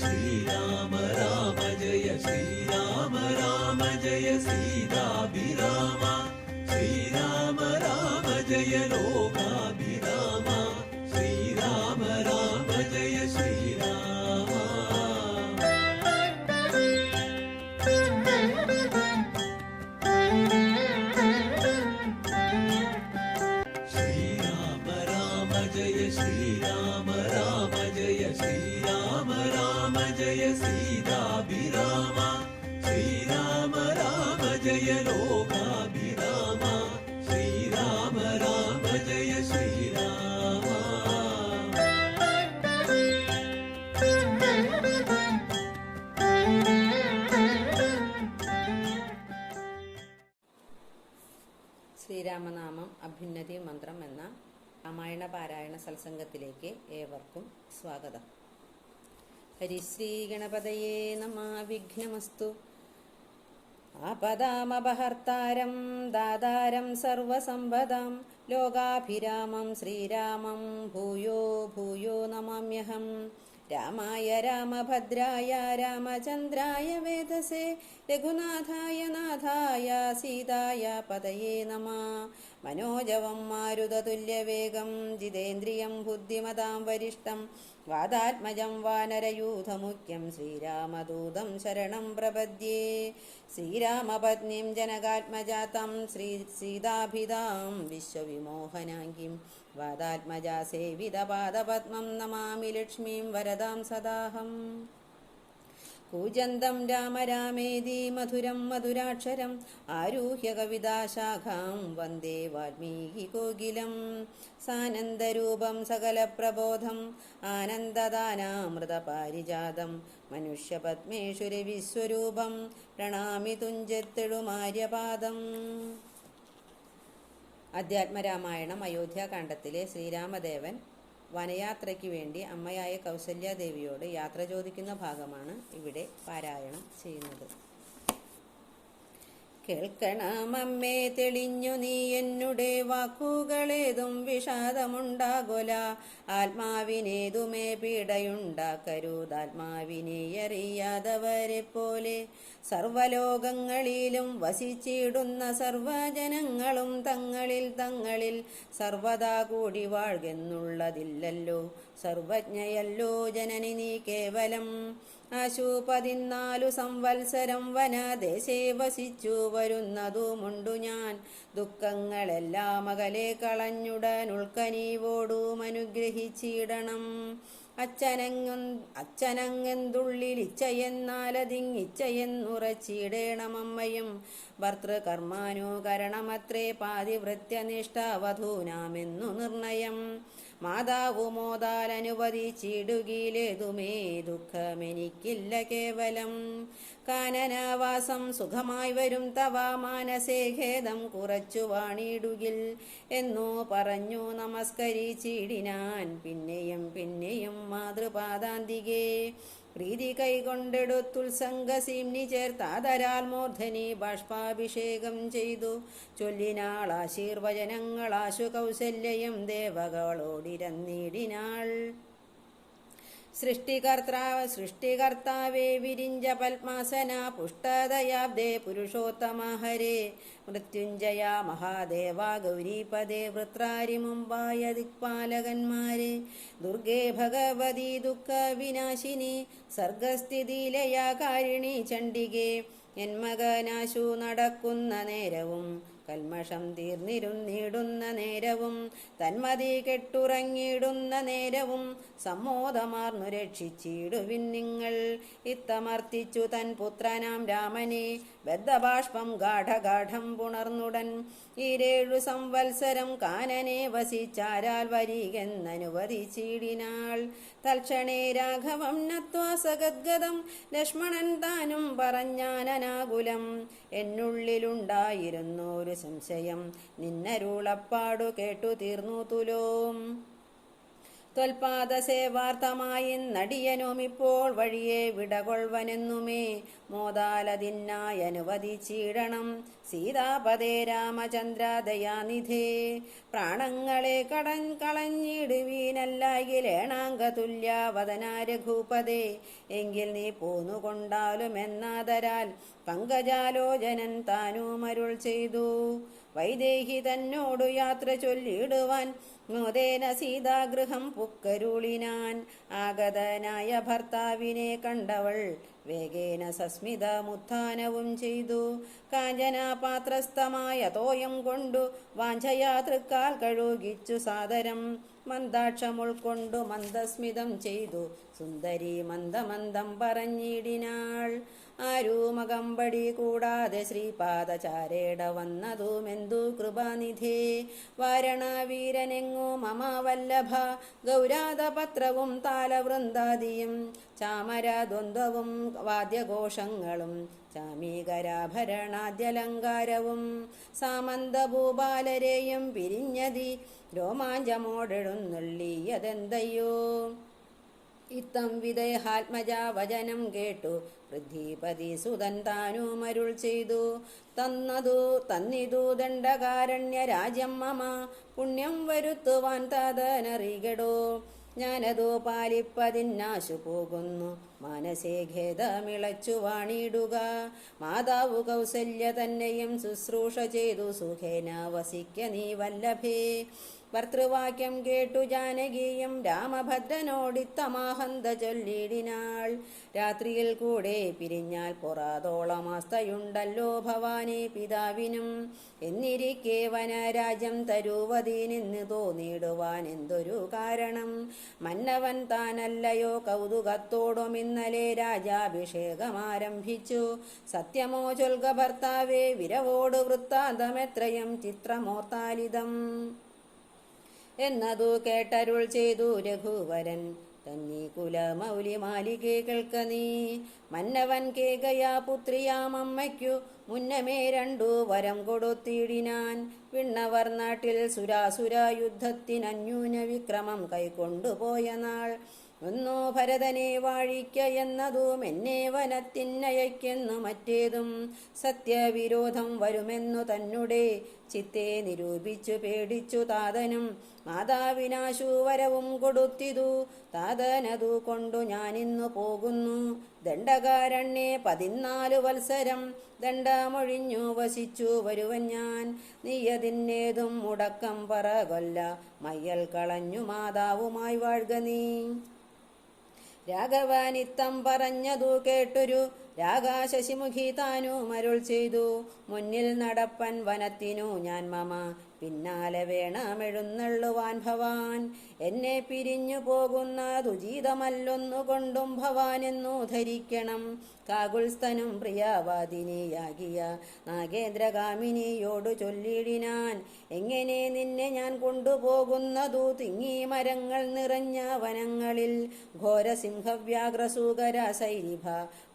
श्रीराम राम जय श्रीराम राम जय सीताभिराम श्रीराम राम जय लोकाभिराम श्रीराम राम जय श्रीराम श्रीराम राम जय श्रीराम राम जय श्री ജയ ശ്രീരാമ. ശ്രീരാമനാമം അഭ്യുന്നതി മന്ത്രം എന്ന രാമായണ പാരായണ സത്സംഗത്തിലേക്ക് ഏവർക്കും സ്വാഗതം. ഹരിശ്രീ ഗണപതയേ നമ വിഘ്നമസ്തു. ആപദാമപഹർത്താരം ദാതാരം സർവസമ്പദം ലോകാഭിരാമം ശ്രീരാമം ഭൂയോ ഭൂയോ നമാമ്യഹം. രാമായ രാമഭദ്രായ രാമചന്ദ്രായ വേദസേ രഘുനാഥായ നാഥായ സീതായ പതയേ നമ. മനോജവം മാരുതതുല്യവേഗം ജിതേന്ദ്രിയം ബുദ്ധിമതാം വരിഷ്ടം വാദാത്മജം വാനരയൂഥമുഖ്യം ശ്രീരാമദൂതം ശരണം പ്രപദ്യേ. ശ്രീരാമപത്നിം ജനകാത്മജാതം ശ്രീ സീതാഭിതാം വിശ്വവിമോഹനാംഗിം. വാദാത്മജാ സേവിതപാദപത്മം നമാമി ലക്ഷ്മീം വരദാം സദാഹം. കൂജന്തം രാമ രാമേതി മധുരം മധുരാക്ഷരം ആരുഹ്യ കവിതാശാഖാം വന്ദേ വാൽമീകി കോകിലം. സാനന്ദരൂപം സകലപ്രബോധം ആനന്ദദാനാമൃതപാരിജാതം മനുഷ്യപത്മേഷു രവിസ്വരൂപം പ്രണാമി തുഞ്ചത്തെഴുമാര്യപാദം. അധ്യാത്മരാമായണം അയോധ്യാകാന്ഡത്തിലെ ശ്രീരാമദേവൻ വനയാത്രയ്ക്ക് വേണ്ടി അമ്മയായ കൗസല്യാദേവിയോട് യാത്ര ചോദിക്കുന്ന ഭാഗമാണ് ഇവിടെ പാരായണം ചെയ്യുന്നത്. കേൾക്കണമമ്മേ തെളിഞ്ഞു നീ എന്നുടെ വാക്കുകളേതും വിഷാദമുണ്ടാകൊല. ആത്മാവിനേതുമേ പീഡയുണ്ടാക്കരുതാത്മാവിനെ അറിയാതവരെ പോലെ സർവലോകങ്ങളിലും വസിച്ചിടുന്ന സർവജനങ്ങളും തങ്ങളിൽ തങ്ങളിൽ സർവദാ കൂടി വാഴ്കെന്നുള്ളതില്ലല്ലോ. സർവജ്ഞയല്ലോ ജനനി നീ കേവലം. ആശു പതിനാലു സംവത്സരം വനദേശേ വസിച്ചു വരുന്നതുമുണ്ടു ഞാൻ. ദുഃഖങ്ങളെല്ലാം അകലെ കളഞ്ഞുടനുൾക്കനീവോടും അനുഗ്രഹിച്ചിടണം അച്ഛനങ്ങു അച്ഛനങ്ങെന്തുള്ളിൽ ഇച്ഛയെന്നാലതിങ്ങിച്ഛയെന്നുറച്ചിടേണമമ്മയും ഭർത്തൃകർമാനുകരണമത്രേ പാതിവൃത്യനിഷ്ഠാവധൂനാമെന്നു നിർണയം. മാതാവു മോതാൽ ചീടുകീലേതുമേ ദുഃഖമെനിക്കില്ല കേവലം. കാനനവാസം സുഖമായി വരും തവ മാനസേ ഖേദം കുറച്ചു വാണിടുകിൽ എന്നു പറഞ്ഞു നമസ്കരിച്ചിടിനാൻ. പിന്നെയും പിന്നെയും മാതൃപാദാന്തികേ പ്രീതി കൈകൊണ്ടെടുത്തുത്സംഗസീംനി ചേർത്താതരാൽ മൂർധനി ബാഷ്പാഭിഷേകം ചെയ്തു. ചൊല്ലിനാൾ ആശീർവചനങ്ങളാശു കൗസല്യം ദേവകളോടിരന്നിടിനാൾ. സൃഷ്ടികർത്താവ് സൃഷ്ടികർത്താവേ വിരിഞ്ച പത്മാസന പുഷ്ടതയാബ്ദേ പുരുഷോത്തമ ഹരേ. മൃത്യുഞ്ജയ മഹാദേവ ഗൗരീപദേ വൃത്രാരി മുമ്പായ ദിക്പാലകന്മാരെ. ദുർഗേ ഭഗവതി ദുഃഖ വിനാശിനി സർഗസ്ഥിതിലയ കാരിണി ചണ്ഡികേ. എന്മകനാശു മകനാശു നടക്കുന്ന നേരവും കൽമഷം തീർന്നിരുന്നിടുന്ന നേരവും തന്മതി കെട്ടുറങ്ങിയിടുന്ന നേരവും സമ്മോദമാർന്നു രക്ഷിച്ചിടുവിൻ നിങ്ങൾ. ഇത്തമർത്തിച്ചു തൻ പുത്രനാം രാമനെ ബദ്ധബാഷ്പം ഗാഠഗാഠം പുണർന്നുടൻ. ഈരേഴു സംവത്സരം കാനനെ വസിച്ചാരാൽ വരികെന്നനുവദിച്ചിടിനാൾ. തൽക്ഷണേ രാഘവം നത്വാ സഗദ്ഗതം ലക്ഷ്മണൻ താനും പറഞ്ഞാനനാകുലം. ഒരു സംശയം. നിന്നരുളപ്പാടു കേട്ടു തീർന്നു തുലോം. ത്വൽപാദ സേവാർത്ഥമായി നടിയനും ഇപ്പോൾ വഴിയെ വിടകൊൾവനെന്നുമേ മോദാലതിന്നായി അനുവദിച്ചിടണം സീതാപദേ രാമചന്ദ്ര ദയാനിധേ. പ്രാണങ്ങളെ കടൻ കളഞ്ഞിടുവീനല്ലായിലേണാങ്ക തുല്യാവതനാ രഘുപതേ എങ്കിൽ നീ പോന്നുകൊണ്ടാലും എന്നാദരാൽ പങ്കജാലോചനൻ താനുമരുൾ ചെയ്തു. വൈദേഹി തന്നോടു യാത്ര ചൊല്ലിടുവാൻ മോദേന സീതാഗൃഹം പുക്കരുളിനാൻ. ആഗതനായ ഭർത്താവിനെ കണ്ടവൾ വേഗേന സസ്മിത മുത്ഥാനവും ചെയ്തു. കാഞ്ചനാപാത്രസ്ഥമായ തോയം കൊണ്ടു വാഞ്ചയാ തൃക്കാൽ കഴുകിച്ചു സാദരം. മന്ദാക്ഷം ഉൾക്കൊണ്ടു മന്ദസ്മിതം ചെയ്തു. സുന്ദരി മന്ദമന്ദം പറഞ്ഞിടിനാൾ. ആരൂമകമ്പടി കൂടാതെ ശ്രീപാദചാരേട വന്നതുമെന്തു കൃപാനിധേ? വാരണാവീരനെങ്ങു മമ വല്ലഭ ഗൗരാതപത്രവും താലവൃന്ദാദിയും. ചാമരദ്വന്ദ്വവും വാദ്യഘോഷങ്ങളും. ചാമീകരാഭരണാദ്യലങ്കാരവും സാമന്തഭൂപാലരെയും പിരിഞ്ഞതി രോമാഞ്ചമോടെഴുന്നള്ളിയതെന്തയ്യോ? ഇത്തം വിദേഹാത്മജാവചനം കേട്ടു പൃഥ്വീപതി സുതൻ താനുമരുൾ ചെയ്തു. തന്നതു തന്നിതു ദണ്ഡകാരണ്യ രാജ്യം മമ പുണ്യം വരുത്തുവാൻ തതനറികടോ. ഞാനതു പാലിപ്പതിന്നാശു പോകുന്നു. മനസ്സേ ഖേദമിളച്ചു വാണിടുക. മാതാവു കൗസല്യ തന്നെയും ശുശ്രൂഷ ചെയ്തു. സുഖേന വസിക്ക നീ വല്ലഭേ. ഭർത്തൃവാക്യം കേട്ടു ജാനകിയും രാമഭദ്രനോടിത്തമാഹന്ത ചൊല്ലിടിനാൾ. രാത്രിയിൽ കൂടെ പിരിഞ്ഞാൽ പൊറാതോളമാസ്തയുണ്ടല്ലോ ഭവാനി പിതാവിനും. എന്നിരിക്കെ വനരാജ്യം തരൂവതീനിന്ന് തോന്നിയിടുവാൻ എന്തൊരു കാരണം? മന്നവൻ താനല്ലയോ കൗതുകത്തോടും ഇന്നലെ രാജാഭിഷേകം ആരംഭിച്ചു. സത്യമോ ചൊൽക ഭർത്താവേ വിരവോട് വൃത്താന്തമെത്രയും ചിത്രമോർത്താലിതം എന്നതു കേട്ടരുൾ ചെയ്തു രഘുവരൻ. തന്നീ കുലമൗലി മാലികെ കേൾക്ക നീ. മന്നവൻ കേകയാ പുത്രിയാമമ്മയ്ക്കു മുന്നമേ രണ്ടു വരം കൊടുത്തിടിനാൻ. വിണ്ണവർ നാട്ടിൽ സുരാസുര യുദ്ധത്തിനന്യൂന വിക്രമം കൈക്കൊണ്ടുപോയ നാൾ. ഒന്നോ ഭരതനെ വാഴിക്ക എന്നതും എന്നെ വനത്തിനയക്കെന്നു മറ്റേതും സത്യവിരോധം വരുമെന്നു തന്നെ ചിത്തെ നിരൂപിച്ചു പേടിച്ചു താതനും മാതാവിനാശു വരവും കൊടുത്തിതു. താതനതു കൊണ്ടു ഞാനിന്നു പോകുന്നു. ദണ്ഡകാരണ്യെ പതിനാലു വത്സരം ദണ്ഡമൊഴിഞ്ഞു വസിച്ചു വരുവൻ ഞാൻ. നീയതിന്നേതും മുടക്കം പറകൊല്ല. മയ്യൽ കളഞ്ഞു മാതാവുമായി വാഴ്ക നീ. രാഘവാനിത്തം പറഞ്ഞതു കേട്ടൊരു രാഗാശശിമുഖി താനു മരുൾ ചെയ്തു. മുന്നിൽ നടപ്പൻ വനത്തിനു ഞാൻ മമ പിന്നാലെ വേണമെഴുന്നള്ളുവാൻ ഭവാൻ. എന്നെ പിരിഞ്ഞു പോകുന്നതുചിതമല്ലൊന്നു കൊണ്ടും ഭവാൻ എന്നു ധരിക്കണം. കാകുൽസ്ഥനും പ്രിയവാദിനിയാകിയ നാഗേന്ദ്രകാമിനിയോടു ചൊല്ലിടിനാൻ. എങ്ങനെ നിന്നെ ഞാൻ കൊണ്ടുപോകുന്നതു? തിങ്ങി മരങ്ങൾ നിറഞ്ഞ വനങ്ങളിൽ ഘോരസിംഹവ്യാഗ്രസൂകര സൈനിഭ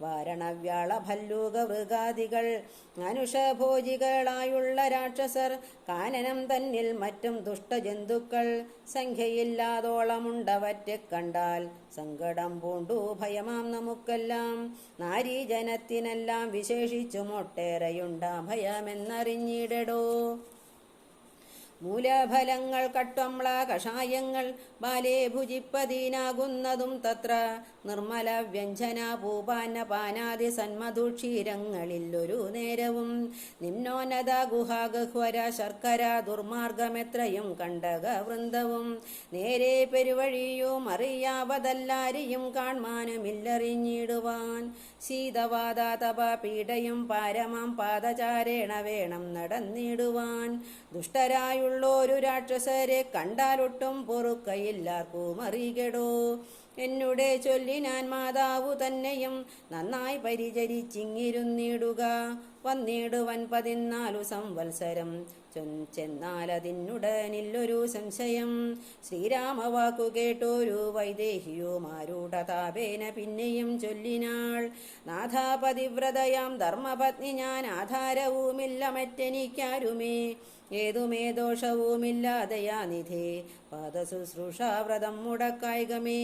വാരണവ്യാള ഭല്ലൂക മൃഗാദികൾ മനുഷ്യഭോജികളായുള്ള രാക്ഷസർ കാനനം തന്നിൽ മറ്റും ദുഷ്ടജന്തുക്കൾ സംഖ്യയില്ലാതോളമുണ്ടവറ്റെ കണ്ടാൽ സങ്കടം പൂണ്ടു ഭയമാം നമുക്കെല്ലാം. നാരീജനത്തിനെല്ലാം വിശേഷിച്ചും ഒട്ടേറെയുണ്ടാം ഭയമെന്നറിഞ്ഞിടടോ മൂലഫലങ്ങൾ കട്ടംള കഷായങ്ങൾ ബാലേ ഭുജിപ്പതീനാകുന്നതും തത്ര നിർമ്മല വ്യഞ്ജന പൂപാന പാനാദി സന്മധുക്ഷീരങ്ങളിൽ ഒരു നേരവും. നിമ്നോന്നത ഗുഹാഗഹ്വര ശർക്കര ദുർമാർഗമെത്രയും കണ്ടക വൃന്ദവും. നേരെ പെരുവഴിയും അറിയാവതല്ലാരിയും കാൺമാനുമില്ലറിഞ്ഞിടുവാൻ. ശീതവാദ തപ പീഡയും പാരമം പാദചാരേണ വേണം നടന്നിടുവാൻ. ദുഷ്ടരായുള്ളോരു രാക്ഷസരെ കണ്ടാലൊട്ടും പൊറുക്കയില്ലാർക്കും അറികടോ എന്നുടെ ചൊല്ലി ഞാൻ മാതാവു തന്നെയും നന്നായി പരിചരിച്ചിങ്ങിരുന്നിടുക. വന്നിടുവൻ പതിനാലു സംവത്സരം. ചെന്നാലതിനുടനില്ലൊരു സംശയം. ശ്രീരാമവാക്കു കേട്ടൊരു വൈദേഹിയുമാരൂഢതാപേന പിന്നെയും ചൊല്ലിനാൾ. നാഥാപതിവ്രതയാം ധർമ്മപത്നി ഞാൻ ആധാരവുമില്ല മറ്റെനിക്കാരുമേ. ഏതുമേ ദോഷവുമില്ലാതെയാ നിധേ. പാദശുശ്രൂഷാവ്രതം മുടക്കായികമേ.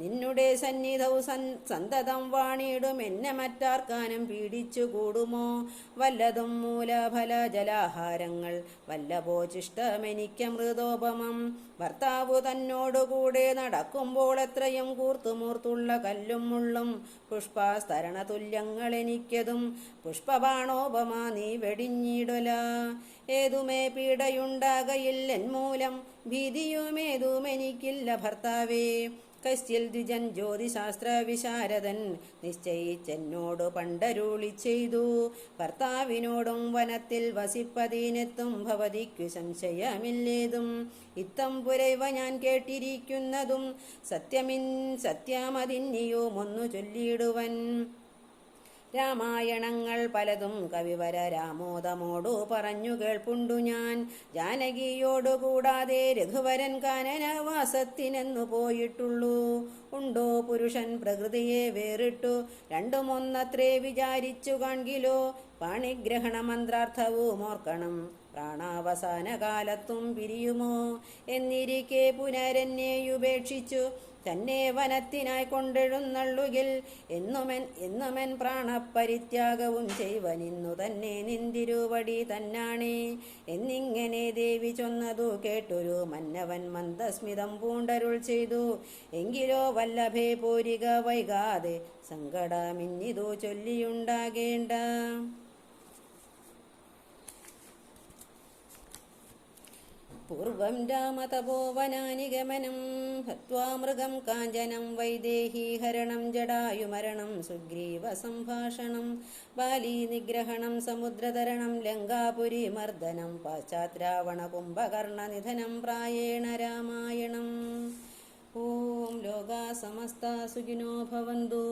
നിന്നുടെ സന്നിധൗ സൻ സന്തതം വാണിയിടും എന്നെ മറ്റാർക്കാനും പീഡിച്ചു കൂടുമോ വല്ലതും മൂലഫല ജലാഹാരങ്ങൾ വല്ലഭോചിഷ്ടമെനിക്ക് മൃതോപമം ഭർത്താവ് തന്നോടുകൂടെ നടക്കുമ്പോൾ എത്രയും കൂർത്തുമൂർത്തുള്ള കല്ലും മുള്ളും പുഷ്പാസ്തരണ തുല്യങ്ങൾ എനിക്കതും പുഷ്പബാണോപമാ നീ വെടിഞ്ഞിടല. ഏതുമേ പീഡയുണ്ടാകയില്ലെൻ മൂലം ഭീതിയുമേതുമെനിക്കില്ല ഭർത്താവേ. കശ്യൽ ദ്വിജൻ ജ്യോതിശാസ്ത്ര വിശാരദൻ നിശ്ചയിച്ചെന്നോട് പണ്ടരുളി ചെയ്തു. ഭർത്താവിനോടും വനത്തിൽ വസിപ്പതിനെത്തും ഭവതിക്കു സംശയമില്ലേതും. ഇത്തം പുരൈവ ഞാൻ കേട്ടിരിക്കുന്നതും സത്യമിൻ സത്യമതിന്നിയും ഒന്നു ചൊല്ലിയിടുവൻ രാമായണങ്ങൾ പലതും കവിവര രാമോദമോടു പറഞ്ഞു കേൾപ്പുണ്ടു ഞാൻ. ജാനകിയോടു കൂടാതെ രഘുവരൻ കാനനവാസത്തിനെന്നു പോയിട്ടുള്ളൂ. ഉണ്ടോ പുരുഷൻ പ്രകൃതിയെ വേറിട്ടു. രണ്ടുമൊന്നത്രേ വിചാരിച്ചു കാൺകിലോ. പാണിഗ്രഹണ മന്ത്രാർത്ഥവും ഓർക്കണം. പ്രാണാവസാന കാലത്തും പിരിയുമോ? എന്നിരിക്കെ പുനരെന്നെയുപേക്ഷിച്ചു തന്നെ വനത്തിനായി കൊണ്ടെഴുന്നള്ളുകിൽ എന്നുമെൻ എന്നുമെൻ പ്രാണപരിത്യാഗവും ചെയ്വനിന്നു തന്നെ നിന്തിരുവടി തന്നാണേ. എന്നിങ്ങനെ ദേവി ചൊന്നതു കേട്ടൊരു മന്നവൻ മന്ദസ്മിതം പൂണ്ടരുൾ ചെയ്തു. എങ്കിലോ വല്ലഭേ പോരിക വൈകാതെ സങ്കടമിന്നിതു ചൊല്ലിയുണ്ടാകേണ്ട. പൂർവം രാമതപോവനാനി ഗമനം ഹത്വാ മൃഗം കാഞ്ചനം വൈദേഹീഹരണം ജടായുമരണം സുഗ്രീവ സംഭാഷണം ബാലീ നിഗ്രഹണം സമുദ്രതരണം ലങ്കാപുരി മർദ്ദനം പാശ്ചാത്രാവണ കുംഭകർണ നിധനം പ്രായേണ രാമായണം ഓം ലോകാ സമസ്ത സുഖിനോ ഭവന്തു